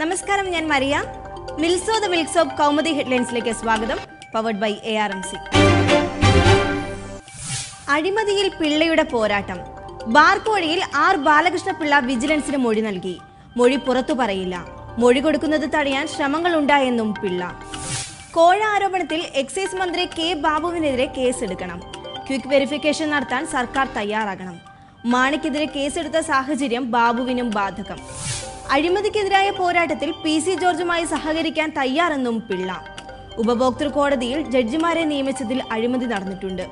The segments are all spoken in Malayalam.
നമസ്കാരം ഞാൻ മരിയ. മിൽസോ ദ മിൽക്സ് ഓഫ് കൗമുദി ഹെഡ്ലൈൻസിലേക്ക് സ്വാഗതം powered by A R M C അഴിമതിയിൽ പിള്ളയുടെ പോരാട്ടം. ബാർക്കോഴയിൽ ആർ ബാലകൃഷ്ണ പിള്ള വിജിലൻസിന് മൊഴി നൽകി. മൊഴി പുറത്തു പറയില്ല. മൊഴി കൊടുക്കുന്നത് തടയാൻ ശ്രമങ്ങൾ ഉണ്ടായെന്നും പിള്ള. കോഴ ആരോപണത്തിൽ എക്സൈസ് മന്ത്രി കെ ബാബുവിനെതിരെ കേസെടുക്കണം. ക്വിക്ക് വെരിഫിക്കേഷൻ നടത്താൻ സർക്കാർ തയ്യാറാകണം. മാണിക്കെതിരെ കേസെടുത്ത സാഹചര്യം ബാബുവിനും ബാധകം. അഴിമതിക്കെതിരായ പോരാട്ടത്തിൽ പി സി ജോർജുമായി സഹകരിക്കാൻ തയ്യാറെന്നും പിള്ള. ഉപഭോക്തൃ കോടതിയിൽ ജഡ്ജിമാരെ നിയമിച്ചതിൽ അഴിമതി നടന്നിട്ടുണ്ട്.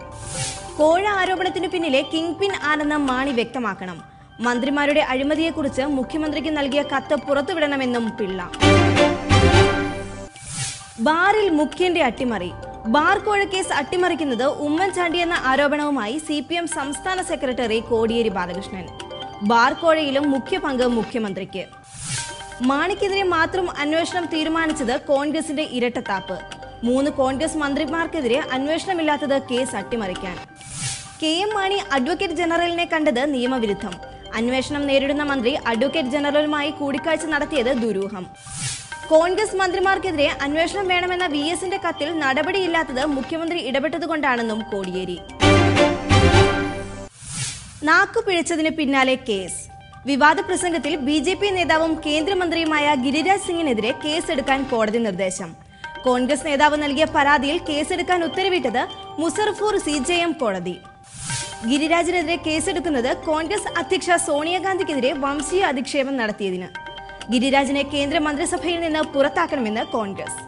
കോഴ ആരോപണത്തിനു പിന്നിലെ കിങ് പിൻ ആണെന്ന് മാണി വ്യക്തമാക്കണം. മന്ത്രിമാരുടെ അഴിമതിയെക്കുറിച്ച് മുഖ്യമന്ത്രിക്ക് നൽകിയ കത്ത് പുറത്തുവിടണമെന്നും പിള്ള. ബാറിൽ മുഖ്യന്റെ അട്ടിമറി. ബാർ കോഴ കേസ് അട്ടിമറിക്കുന്നത് ഉമ്മൻചാണ്ടി എന്ന ആരോപണവുമായി സി പി എം സംസ്ഥാന സെക്രട്ടറി കോടിയേരി ബാലകൃഷ്ണൻ. ബാർ കോഴയിലും മുഖ്യ പങ്ക് മുഖ്യമന്ത്രിക്ക്. മാണിക്കെതിരെ മാത്രം അന്വേഷണം തീരുമാനിച്ചത് കോൺഗ്രസിന്റെ ഇരട്ടത്താപ്പ്. മൂന്ന് കോൺഗ്രസ് മന്ത്രിമാർക്കെതിരെ അന്വേഷണമില്ലാത്തത് കേസ് അട്ടിമറിക്കാൻ. കെ എം മാണി അഡ്വക്കേറ്റ് ജനറലിനെ കണ്ടത് നിയമവിരുദ്ധം. അന്വേഷണം നേരിടുന്ന മന്ത്രി അഡ്വക്കേറ്റ് ജനറലുമായി കൂടിക്കാഴ്ച നടത്തിയത് ദുരൂഹം. കോൺഗ്രസ് മന്ത്രിമാർക്കെതിരെ അന്വേഷണം വേണമെന്ന വി എസിന്റെ കത്തിൽ നടപടിയില്ലാത്തത് മുഖ്യമന്ത്രി ഇടപെട്ടതുകൊണ്ടാണെന്നും കോടിയേരി. നാക്കു പിഴച്ചതിന് പിന്നാലെ കേസ്. വിവാദ പ്രസംഗത്തിൽ ബി ജെ പി നേതാവും കേന്ദ്രമന്ത്രിയുമായ ഗിരിരാജ് സിംഗിനെതിരെ കേസെടുക്കാൻ കോടതി നിർദ്ദേശം. കോൺഗ്രസ് നേതാവ് നൽകിയ പരാതിയിൽ കേസെടുക്കാൻ ഉത്തരവിട്ടത് മുസർഫൂർ സി ജെ എം കോടതി. ഗിരിരാജിനെതിരെ കേസെടുക്കുന്നത് കോൺഗ്രസ് അധ്യക്ഷ സോണിയാഗാന്ധിക്കെതിരെ വംശീയ അധിക്ഷേപം നടത്തിയതിന്. ഗിരിരാജിനെ കേന്ദ്ര മന്ത്രിസഭയിൽ നിന്ന് പുറത്താക്കണമെന്ന് കോൺഗ്രസ്.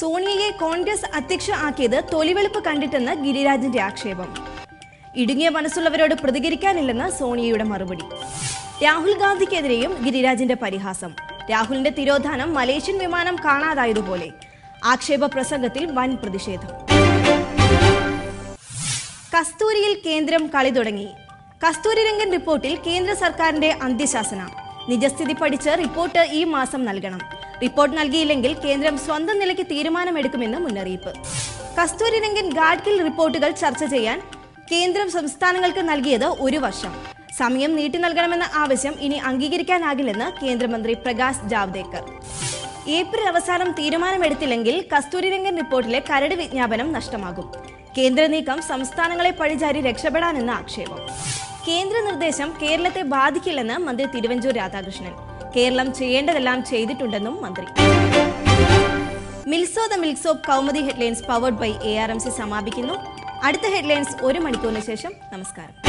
സോണിയയെ കോൺഗ്രസ് അധ്യക്ഷ ആക്കിയത് തൊലിവെളുപ്പ് കണ്ടിട്ടെന്ന് ഗിരിരാജിന്റെ ആക്ഷേപം. ഇടുങ്ങിയ മനസ്സുള്ളവരോട് പ്രതികരിക്കാനില്ലെന്ന് സോണിയയുടെ മറുപടി. രാഹുൽ ഗാന്ധിക്കെതിരെയും ഗിരിരാജിന്റെ പരിഹാസം. രാഹുലിന്റെ തിരോധാനം മലേഷ്യൻ വിമാനം കാണാതായതുപോലെ. ആക്ഷേപ പ്രസംഗത്തിൽ വൻ പ്രതിഷേധം. കസ്തൂരിയിൽ കേന്ദ്രം കളി തുടങ്ങി. കസ്തൂരി രംഗൻ റിപ്പോർട്ടിൽ കേന്ദ്ര സർക്കാരിന്റെ അന്ത്യശാസന. നിജസ്ഥിതി പഠിച്ച് റിപ്പോർട്ട് ഈ മാസം നൽകണം. റിപ്പോർട്ട് നൽകിയില്ലെങ്കിൽ കേന്ദ്രം സ്വന്തം നിലയ്ക്ക് തീരുമാനമെടുക്കുമെന്ന് മുന്നറിയിപ്പ്. കസ്തൂരി രംഗൻ ഗാഡ്കിൽ റിപ്പോർട്ടുകൾ ചർച്ച ചെയ്യാൻ കേന്ദ്രം സംസ്ഥാനങ്ങൾക്ക് നൽകിയത് ഒരു വർഷം. സമയം നീട്ടി നൽകണമെന്ന ആവശ്യം ഇനി അംഗീകരിക്കാനാകില്ലെന്ന് കേന്ദ്രമന്ത്രി പ്രകാശ് ജാവ്ദേക്കർ. ഏപ്രിൽ അവസാനം തീരുമാനമെടുത്തില്ലെങ്കിൽ കസ്തൂരിരംഗൻ റിപ്പോർട്ടിലെ കരട് വിജ്ഞാപനം നഷ്ടമാകും. കേന്ദ്ര നീക്കം സംസ്ഥാനങ്ങളെ പഴിചാരി രക്ഷപ്പെടാനെന്ന ആക്ഷേപം. കേന്ദ്ര നിർദ്ദേശം കേരളത്തെ ബാധിക്കില്ലെന്ന് മന്ത്രി തിരുവഞ്ചൂർ രാധാകൃഷ്ണൻ. കേരളം ചെയ്യേണ്ടതെല്ലാം ചെയ്തിട്ടുണ്ടെന്നും മന്ത്രി. മിൽസോ ദ മിൽസോ Kaumudi headlines powered by A R M C സമാപിക്കുന്നു. അടുത്ത ഹെഡ്ലൈൻസ് ഒരു മണിക്കൂറിന് ശേഷം. നമസ്കാരം.